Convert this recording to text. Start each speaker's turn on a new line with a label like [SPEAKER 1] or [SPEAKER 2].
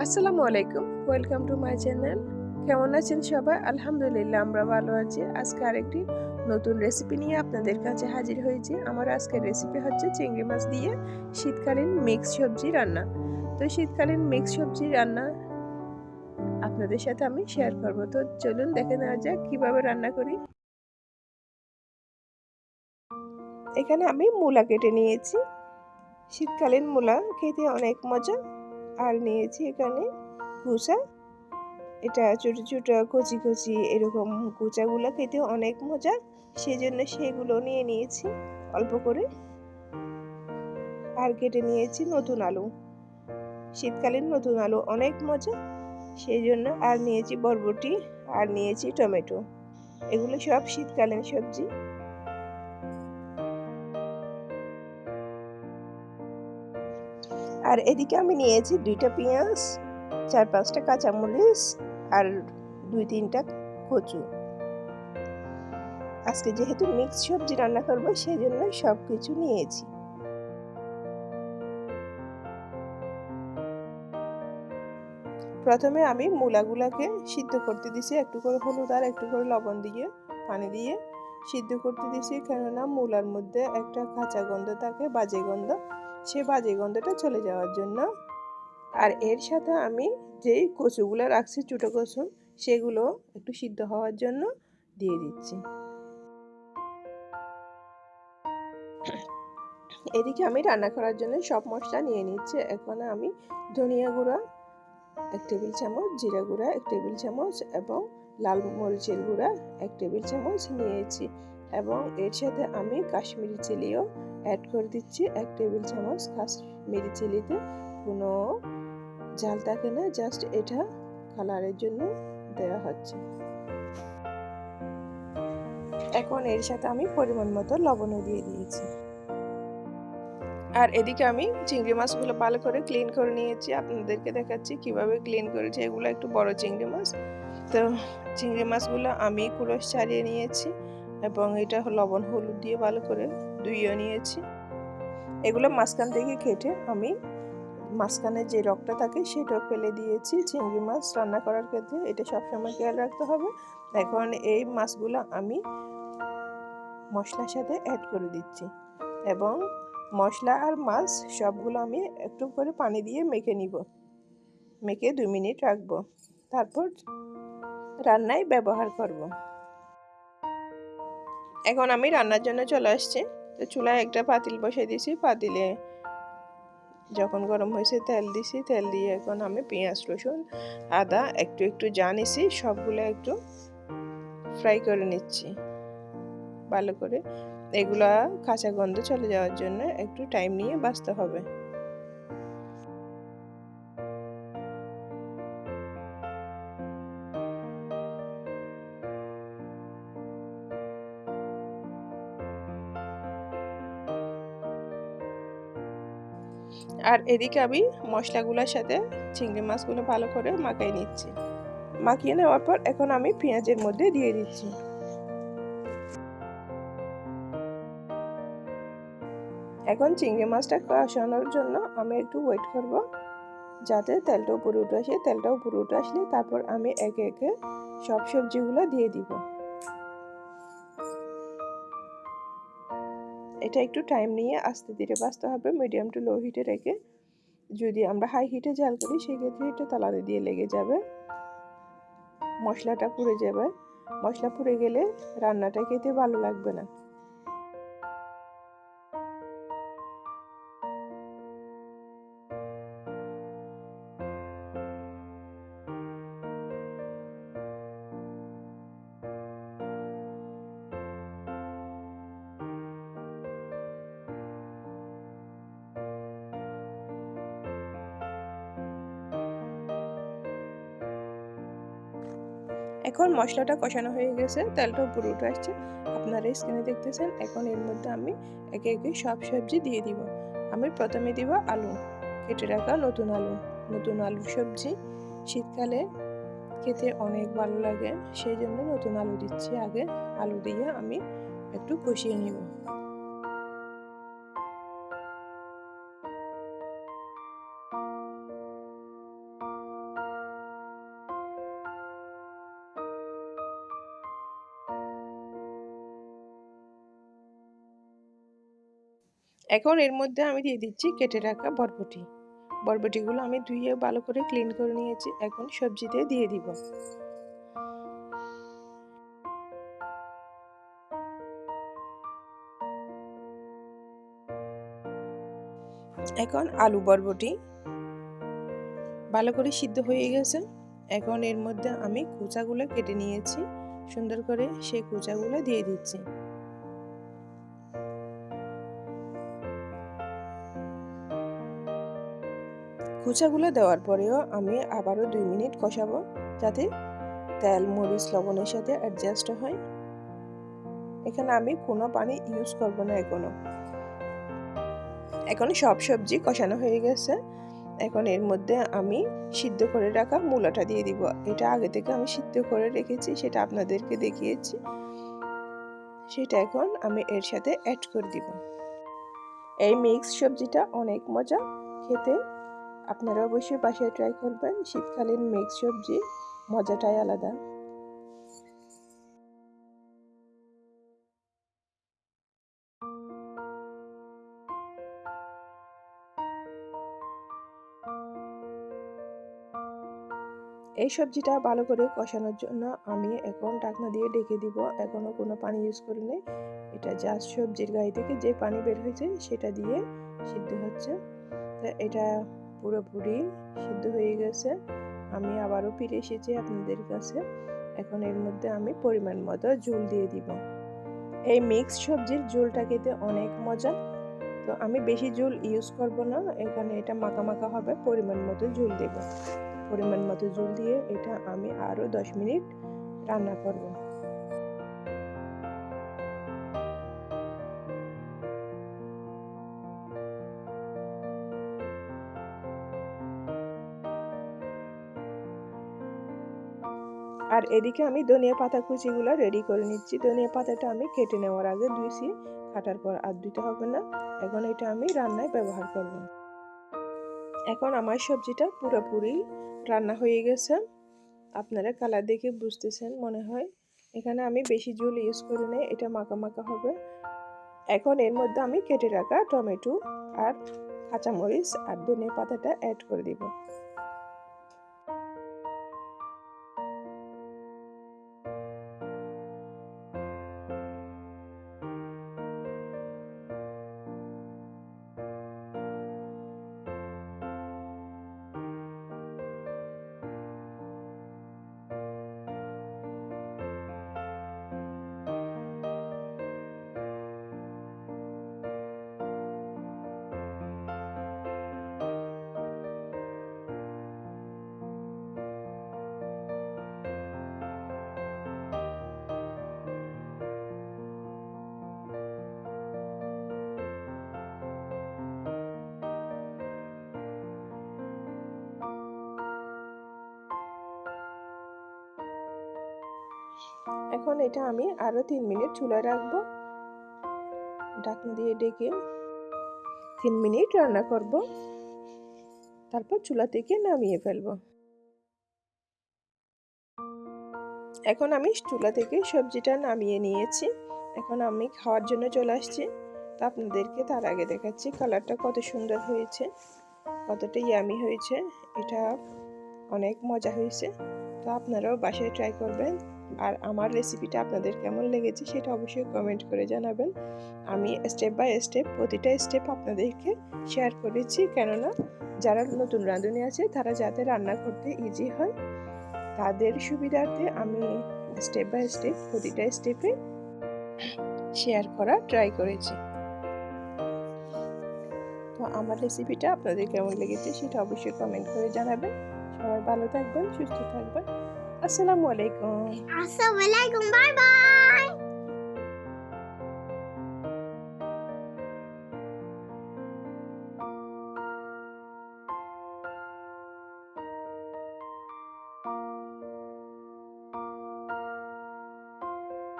[SPEAKER 1] আসসালামু আলাইকুম welcome to my channel কেমন আছেন সবাই? আলহামদুলিল্লাহ, আমরা ভালো আছি। আজকে আরেকটি নতুন রেসিপি নিয়ে আপনাদের কাছে হাজির হয়েছি। আমার আজকের রেসিপি হচ্ছে চিংড়ি মাছ দিয়ে শীতকালীন মিক্স সবজি রান্না। তো শীতকালীন মিক্স সবজি রান্না আপনাদের সাথে আমি শেয়ার করব। তো চলুন দেখে নেওয়া যাক, কীভাবে রান্না করি। এখানে আমি মূলা কেটে নিয়েছি। শীতকালীন মূলা খেতে অনেক মজা। আর নিয়েছি এখানে কুচা এটা ছোট ছোট কচি কচি এরকম কুচাগুলো খেতে অনেক মজা সেই জন্য সেগুলো নিয়ে নিয়েছি অল্প করে। আর কেটে নিয়েছি নতুন আলু। শীতকালীন নতুন আলু অনেক মজা সেই জন্য আর নিয়েছি বরবটি আর নিয়েছি টমেটো। এগুলো সব শীতকালীন সবজি। আর এদিকে আমি নিয়েছি দুইটা পেঁয়াজ, চার পাঁচটা কাঁচামরিচ আর দুই তিনটা কচু। আজকে যেহেতু মিক্স সবজি রান্না করব সেই জন্য সব কিছু নিয়েছি। প্রথমে আমি মূলাগুলাকে সিদ্ধ করতে দিছি, একটু করে হলুদ আর একটু করে লবণ দিয়ে, পানি দিয়ে সিদ্ধ করতে দিছি। কেননা মূলার মধ্যে একটা কাঁচা গন্ধ থাকে, বাজে গন্ধ। সে বাজে গন্ধটা চলে যাওয়ার জন্য। আর এর সাথে আমি যেই কচুগুলো রাখছি, ছোটো কচু, সেগুলো একটু সিদ্ধ হওয়ার জন্য দিয়ে দিচ্ছি। এদিকে আমি রান্না করার জন্য সব মশলা নিয়ে নিচ্ছি। এখন আমি ধনিয়া গুঁড়া, এক টেবিল চামচ, জিরা গুঁড়া, এক টেবিল চামচ এবং লাল মরিচের গুঁড়া, এক টেবিল চামচ নিয়েছি। এবং এর সাথে আমি কাশ্মীরি চিলিও অ্যাড করে দিচ্ছি। এক টেবিল চামচ কাশ্মীরি চিলিতে। কোনো জাল থাকে না জাস্ট এটা কালারের জন্য দেওয়া হচ্ছে। এখন এর সাথে আমি পরিমাণ মতো লবণও দিয়ে দিয়েছি। আর এদিকে আমি চিংড়ি মাছগুলো ভালো করে ক্লিন করে নিয়েছি। আপনাদেরকে দেখাচ্ছি কীভাবে ক্লিন করেছি। এগুলো একটু বড় চিংড়ি মাছ। তো চিংড়ি মাছগুলো আমি কুলস ছাড়িয়ে নিয়েছি। এবং এটা লবণ, হলুদ দিয়ে ভালো করে ধুইয়ে নিয়েছি। এগুলো মাঝখান থেকে কেটে আমি মাঝখানে যে রকটা থাকে সেটা ফেলে দিয়েছি। চিংড়ি মাছ রান্না করার ক্ষেত্রে এটা সবসময় খেয়াল রাখতে হবে। এখন এই মাছগুলো আমি মশলার সাথে অ্যাড করে দিচ্ছি এবং মশলা আর মাছ সবগুলো আমি একটু করে পানি দিয়ে মেখে নিব। মেখে দু মিনিট রাখব। তারপর রান্নায় ব্যবহার করব। এখন আমি রান্নার জন্য চলে আসছি। তো চুলায় একটা পাতিল বসে দিয়েছি। পাতিলে যখন গরম হয়েছে তেল দিছি তেল দিয়ে এখন আমি পেঁয়াজ, রসুন, আদা একটু একটু জানিছি সবগুলো একটু ফ্রাই করে নিচ্ছি ভালো করে। এগুলা কাঁচা গন্ধ চলে যাওয়ার জন্য একটু টাইম নিয়ে বাঁচতে হবে। আর এদিকে আমি মশলাগুলোর সাথে চিংড়ি মাছগুলো ভালো করে মাখিয়ে নিচ্ছি। মাখিয়ে নেওয়ার পর এখন আমি পেঁয়াজের মধ্যে দিয়ে দিচ্ছি। এখন চিংড়ি মাছটা কষানোর জন্য আমি একটু ওয়েট করব যাতে তেলটা উপরে উঠে আসে। তেলটা উপরে উঠে আসলে তারপর আমি একে একে সব সবজিগুলো দিয়ে দিব। এটা একটু টাইম নিয়ে আস্তে ধীরে বাঁচতে হবে মিডিয়াম টু লো হিটে রেখে। যদি আমরা হাই হিটে জাল করি, সেক্ষেত্রে এটা তালাতে দিয়ে লেগে যাবে। মশলাটা পুড়ে যাবে। মশলা পুড়ে গেলে রান্নাটা খেতে ভালো লাগবে না। এখন মশলাটা কষানো হয়ে গেছে তেলটা উপরে উঠে আসছে। আপনারা স্ক্রিনে দেখতেছেন, এখন এর মধ্যে আমি একে একে সব সবজি দিয়ে দিব। আমি প্রথমে দিব আলু, কেটে রাখা নতুন আলু। নতুন আলুর সবজি শীতকালে খেতে অনেক ভালো লাগে, সেই জন্য নতুন আলু দিচ্ছি। আগে আলু দিয়ে আমি একটু কষিয়ে নিব। এখন এর মধ্যে আমি দিয়ে দিচ্ছি কেটে রাখা বরবটি। বরবটিগুলো আমি ধুয়ে ভালো করে ক্লিন করে নিয়েছি। এখন সবজিতে দিয়ে দিব। এখন আলু বরবটি ভালো করে সিদ্ধ হয়ে গেছে। এখন এর মধ্যে আমি কুচাগুলো কেটে নিয়েছি। সুন্দর করে সেই কুচাগুলো দিয়ে দিচ্ছি। কুচাগুলো দেওয়ার পরেও আমি আবারও দুই মিনিট কষাবো, যাতে তেল, মরিচ, লবণের সাথে অ্যাডজাস্ট হয়। এখানে আমি কোনো পানি ইউজ করব না এখনও। এখন সব সবজি কষানো হয়ে গেছে। এখন এর মধ্যে আমি সিদ্ধ করে রাখা মূলাটা দিয়ে দিব। এটা আগে থেকে আমি সিদ্ধ করে রেখেছি, সেটা আপনাদেরকে দেখিয়েছি। সেটা এখন আমি এর সাথে অ্যাড করে দিব। এই মিক্স সবজিটা অনেক মজা, খেতে আপনারা অবশ্যই বাসায় ট্রাই করবেন। শীতকালীন মিক্স সবজি, মজাটাই আলাদা। এই সবজিটা ভালো করে কষানোর জন্য আমি এখন ঢাকনা দিয়ে ডেকে দিব। এখনও কোনো পানি ইউজ করি নাই। এটা জাস্ট সবজির গায়ে থেকে যে পানি বের হয়েছে সেটা দিয়ে সিদ্ধ হচ্ছে। এটা পুরোপুরি সিদ্ধ হয়ে গেছে। আমি আবারও ফিরে এসেছি আপনাদের কাছে। এখন এর মধ্যে আমি পরিমাণ মতো ঝোল দিয়ে দিব। এই মিক্স সবজির ঝোলটা খেতে অনেক মজা। তো আমি বেশি ঝোল ইউজ করব না। এখানে এটা মাখা মাখা হবে। পরিমাণ মতো ঝোল দেব। পরিমাণ মতো ঝোল দিয়ে এটা আমি আরও দশ মিনিট রান্না করব। আর এদিকে আমি ধনিয়া পাতা কুচিগুলো রেডি করে নিচ্ছি। ধনিয়া পাতাটা আমি কেটে নেওয়ার আগে ধুইছি কাটার পর আর দিতে হবে না। এখন এটা আমি রান্নায় ব্যবহার করব। এখন আমার সবজিটা পুরোপুরি রান্না হয়ে গেছে। আপনারা কালার দেখে বুঝতেছেন মনে হয়। এখানে আমি বেশি জল ইউজ করি নাই, এটা মাখা মাখা হবে। এখন এর মধ্যে আমি কেটে রাখা টমেটো আর কাঁচামরিচ আর ধনিয়া পাতাটা অ্যাড করে দিব। এখন এটা আমি আরও তিন মিনিট চুলায় রাখব। ঢাকনা দিয়ে ডেকে তিন মিনিট রান্না করব। তারপর চুলা থেকে নামিয়ে ফেলব। এখন আমি চুলা থেকে সবজিটা নামিয়ে নিয়েছি। এখন আমি খাওয়ার জন্য চলে আসছি। তা আপনাদেরকে তার আগে দেখাচ্ছি কালারটা কত সুন্দর হয়েছে, কতটা ইয়ামি হয়েছে। এটা অনেক মজা হয়েছে। তো আপনারাও বাসায় ট্রাই করবেন। আর আমার রেসিপিটা আপনাদের কেমন লেগেছে সেটা অবশ্যই কমেন্ট করে জানাবেন। আমি স্টেপ বাই স্টেপ প্রতিটা স্টেপ আপনাদেরকে শেয়ার করেছি। কেননা যারা নতুন রাঁধুনি আছে, তারা যাতে রান্না করতে ইজি হয়, তাদের সুবিধার্থে আমি স্টেপ বাই স্টেপ প্রতিটা স্টেপে শেয়ার করা ট্রাই করেছি। তো আমার রেসিপিটা আপনাদের কেমন লেগেছে সেটা অবশ্যই কমেন্ট করে জানাবেন। সবাই ভালো থাকবেন, সুস্থ থাকবেন। আসসালামু আলাইকুম।
[SPEAKER 2] আসসালামু আলাইকুম বাই বাই